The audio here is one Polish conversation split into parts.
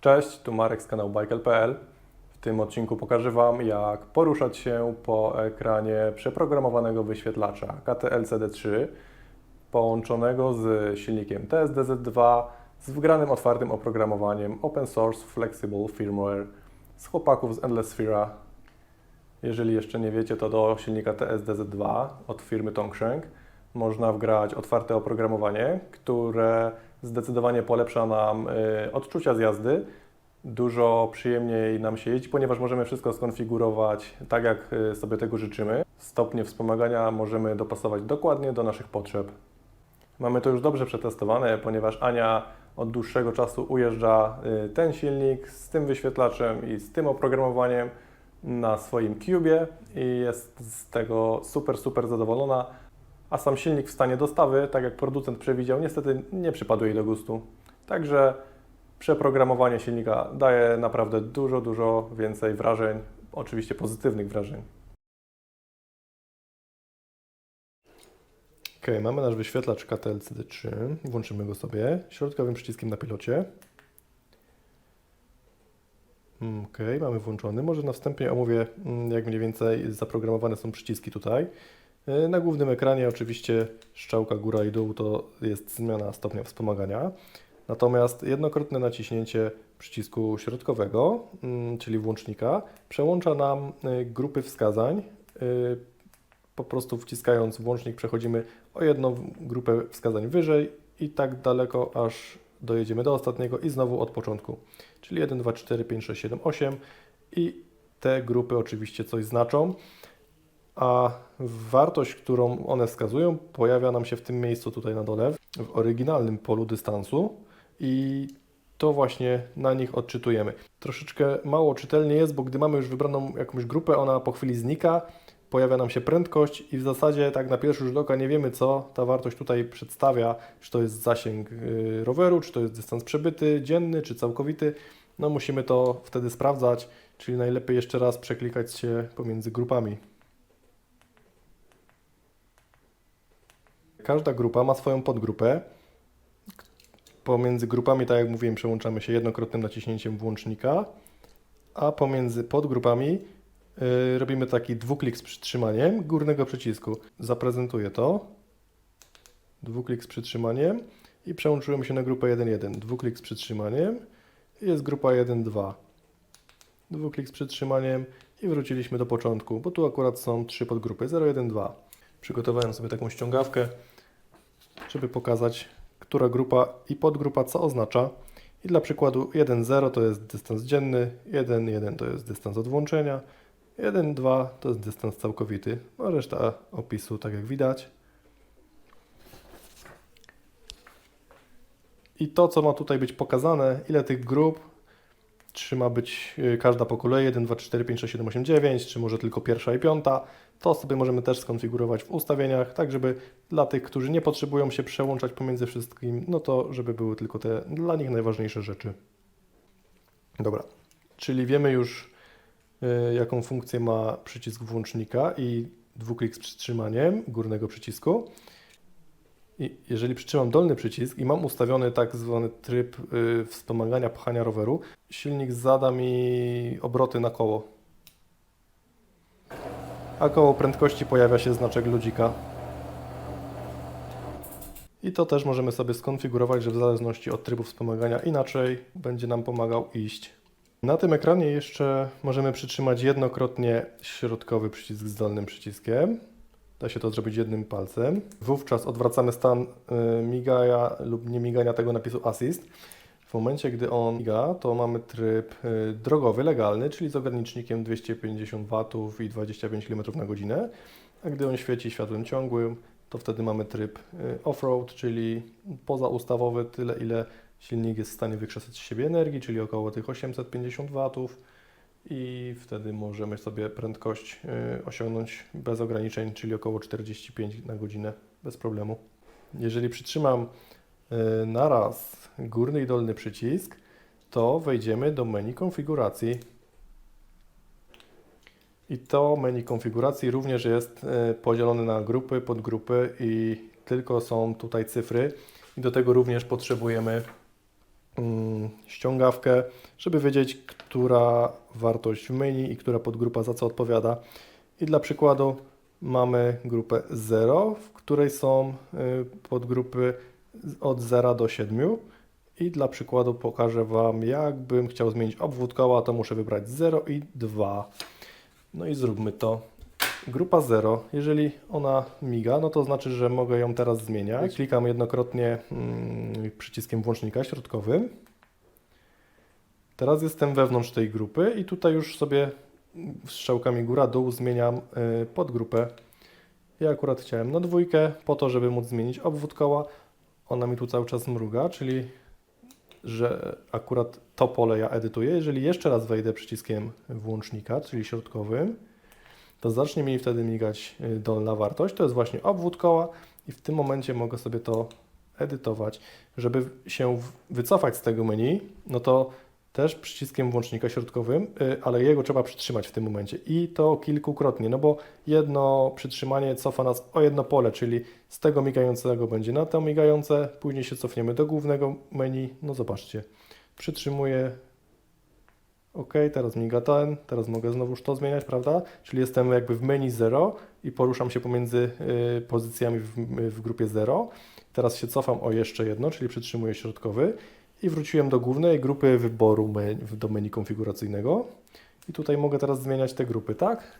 Cześć, tu Marek z kanału Bike.pl. W tym odcinku pokażę Wam, jak poruszać się po ekranie przeprogramowanego wyświetlacza KTLCD3 połączonego z silnikiem TSDZ2 z wgranym otwartym oprogramowaniem Open Source Flexible Firmware z chłopaków z Endless Sphera. Jeżeli jeszcze nie wiecie, to do silnika TSDZ2 od firmy Tongshank można wgrać otwarte oprogramowanie, które zdecydowanie polepsza nam y, odczucia z jazdy. Dużo przyjemniej nam się jeździ, ponieważ możemy wszystko skonfigurować tak, jak y, sobie tego życzymy. Stopnie wspomagania możemy dopasować dokładnie do naszych potrzeb. Mamy to już dobrze przetestowane, ponieważ Ania od dłuższego czasu ujeżdża y, ten silnik z tym wyświetlaczem i z tym oprogramowaniem na swoim Cubie i jest z tego super, super zadowolona. A sam silnik w stanie dostawy, tak jak producent przewidział, niestety nie przypadł jej do gustu. Także przeprogramowanie silnika daje naprawdę dużo, dużo więcej wrażeń, oczywiście pozytywnych wrażeń. Ok, mamy nasz wyświetlacz KTLCD3. Włączymy go sobie środkowym przyciskiem na pilocie. Mm, Ok, mamy włączony. Może na wstępie omówię, mm, jak mniej więcej zaprogramowane są przyciski tutaj. Y, Na głównym ekranie oczywiście strzałka góra i dół to jest zmiana stopnia wspomagania. Natomiast jednokrotne naciśnięcie przycisku środkowego, mm, czyli włącznika, przełącza nam y, grupy wskazań. Y, Po prostu wciskając włącznik przechodzimy o jedną grupę wskazań wyżej i tak daleko, aż dojedziemy do ostatniego i znowu od początku. Czyli 1, 2, 4, 5, 6, 7, 8 i te grupy oczywiście coś znaczą a wartość, którą one wskazują, pojawia nam się w tym miejscu tutaj na dole, w oryginalnym polu dystansu i to właśnie na nich odczytujemy. Troszeczkę mało czytelnie jest, bo gdy mamy już wybraną jakąś grupę, ona po chwili znika, pojawia nam się prędkość i w zasadzie tak na pierwszy rzut oka nie wiemy, co ta wartość tutaj przedstawia, czy to jest zasięg y, roweru, czy to jest dystans przebyty, dzienny, czy całkowity. No musimy to wtedy sprawdzać, czyli najlepiej jeszcze raz przeklikać się pomiędzy grupami. Każda grupa ma swoją podgrupę. Pomiędzy grupami, tak jak mówiłem, przełączamy się jednokrotnym naciśnięciem włącznika, a pomiędzy podgrupami yy, robimy taki dwuklik z przytrzymaniem górnego przycisku. Zaprezentuję to. Dwuklik z przytrzymaniem i przełączyłem się na grupę 1.1. Dwuklik z przytrzymaniem jest grupa 1.2. Dwuklik z przytrzymaniem i wróciliśmy do początku, bo tu akurat są trzy podgrupy 0.1.2. Przygotowałem sobie taką ściągawkę, żeby pokazać, która grupa i podgrupa co oznacza. I dla przykładu 1.0 to jest dystans dzienny, 1.1 to jest dystans od włączenia, 1.2 to jest dystans całkowity, no reszta opisu tak jak widać. I to, co ma tutaj być pokazane, ile tych grup, czy ma być y, każda po kolei 1, 2, 3, 4, 5, 6, 7, 8, 9, czy może tylko pierwsza i piąta, to sobie możemy też skonfigurować w ustawieniach, tak żeby dla tych, którzy nie potrzebują się przełączać pomiędzy wszystkim, no to żeby były tylko te dla nich najważniejsze rzeczy. Dobra, czyli wiemy już y, jaką funkcję ma przycisk włącznika i dwuklik z przytrzymaniem górnego przycisku. I jeżeli przytrzymam dolny przycisk i mam ustawiony tak zwany tryb y, wspomagania pchania roweru, silnik zada mi obroty na koło. A koło prędkości pojawia się znaczek ludzika. I to też możemy sobie skonfigurować, że w zależności od trybu wspomagania inaczej będzie nam pomagał iść. Na tym ekranie jeszcze możemy przytrzymać jednokrotnie środkowy przycisk z dolnym przyciskiem. Da się to zrobić jednym palcem. Wówczas odwracamy stan y, migania lub nie migania tego napisu Assist. W momencie, gdy on miga, to mamy tryb y, drogowy, legalny, czyli z ogranicznikiem 250 W i 25 km na godzinę. A gdy on świeci światłem ciągłym, to wtedy mamy tryb y, off-road, czyli pozaustawowy, tyle ile silnik jest w stanie wykrzesać z siebie energii, czyli około tych 850 W i wtedy możemy sobie prędkość y, osiągnąć bez ograniczeń, czyli około 45 na godzinę bez problemu. Jeżeli przytrzymam y, na raz górny i dolny przycisk, to wejdziemy do menu konfiguracji. I to menu konfiguracji również jest y, podzielone na grupy, podgrupy i tylko są tutaj cyfry. I do tego również potrzebujemy mm, ściągawkę, żeby wiedzieć, która wartość w menu i która podgrupa za co odpowiada. I dla przykładu mamy grupę 0, w której są y, podgrupy od 0 do 7. I dla przykładu pokażę Wam, jakbym chciał zmienić obwód koła, to muszę wybrać 0 i 2. No i zróbmy to. Grupa 0, jeżeli ona miga, no to znaczy, że mogę ją teraz zmieniać. Klikam jednokrotnie mm, przyciskiem włącznika środkowym. Teraz jestem wewnątrz tej grupy i tutaj już sobie strzałkami góra-dół zmieniam y, podgrupę. Ja akurat chciałem na dwójkę, po to, żeby móc zmienić obwód koła. Ona mi tu cały czas mruga, czyli że akurat to pole ja edytuję. Jeżeli jeszcze raz wejdę przyciskiem włącznika, czyli środkowym, to zacznie mi wtedy migać y, dolna wartość. To jest właśnie obwód koła i w tym momencie mogę sobie to edytować. Żeby się wycofać z tego menu, no to też przyciskiem włącznika środkowym, y, ale jego trzeba przytrzymać w tym momencie i to kilkukrotnie, no bo jedno przytrzymanie cofa nas o jedno pole, czyli z tego migającego będzie na to migające, później się cofniemy do głównego menu, no zobaczcie, przytrzymuję OK, teraz miga ten, teraz mogę znowuż to zmieniać, prawda? Czyli jestem jakby w menu 0 i poruszam się pomiędzy y, pozycjami w, w grupie 0. Teraz się cofam o jeszcze jedno, czyli przytrzymuję środkowy i wróciłem do głównej grupy wyboru me, do menu konfiguracyjnego. I tutaj mogę teraz zmieniać te grupy, tak?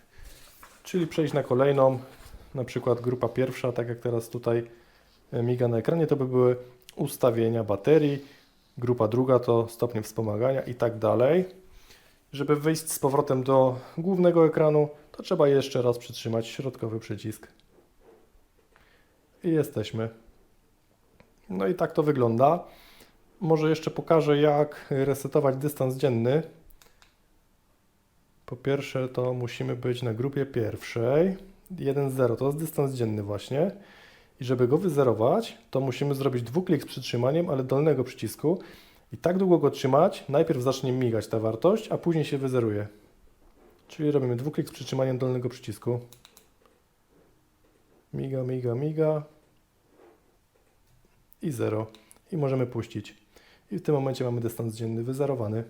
Czyli przejść na kolejną, na przykład grupa pierwsza, tak jak teraz tutaj y, miga na ekranie, to by były ustawienia baterii, grupa druga to stopnie wspomagania i tak dalej. Żeby wyjść z powrotem do głównego ekranu, to trzeba jeszcze raz przytrzymać środkowy przycisk. I jesteśmy. No i tak to wygląda. Może jeszcze pokażę, jak resetować dystans dzienny. Po pierwsze, to musimy być na grupie pierwszej. 1,0 to jest dystans dzienny właśnie. I żeby go wyzerować, to musimy zrobić dwuklik z przytrzymaniem, ale dolnego przycisku. I tak długo go trzymać, najpierw zacznie migać ta wartość, a później się wyzeruje. Czyli robimy dwuklik z przytrzymaniem dolnego przycisku. Miga, miga, miga. I 0. I możemy puścić. I w tym momencie mamy dystans dzienny wyzerowany.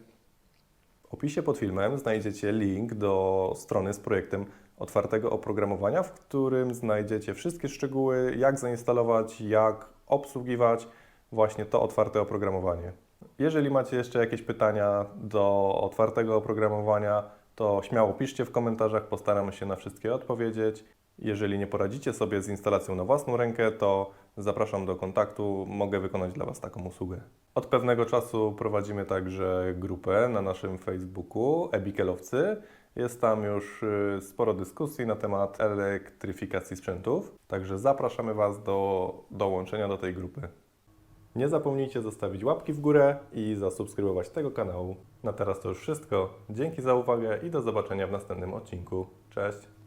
W opisie pod filmem znajdziecie link do strony z projektem otwartego oprogramowania, w którym znajdziecie wszystkie szczegóły, jak zainstalować, jak obsługiwać właśnie to otwarte oprogramowanie. Jeżeli macie jeszcze jakieś pytania do otwartego oprogramowania, to śmiało piszcie w komentarzach, postaramy się na wszystkie odpowiedzieć. Jeżeli nie poradzicie sobie z instalacją na własną rękę, to zapraszam do kontaktu, mogę wykonać dla Was taką usługę. Od pewnego czasu prowadzimy także grupę na naszym Facebooku Ebikelowcy. Jest tam już y, sporo dyskusji na temat elektryfikacji sprzętów, także zapraszamy Was do dołączenia do tej grupy. Nie zapomnijcie zostawić łapki w górę i zasubskrybować tego kanału. Na teraz to już wszystko. Dzięki za uwagę i do zobaczenia w następnym odcinku. Cześć!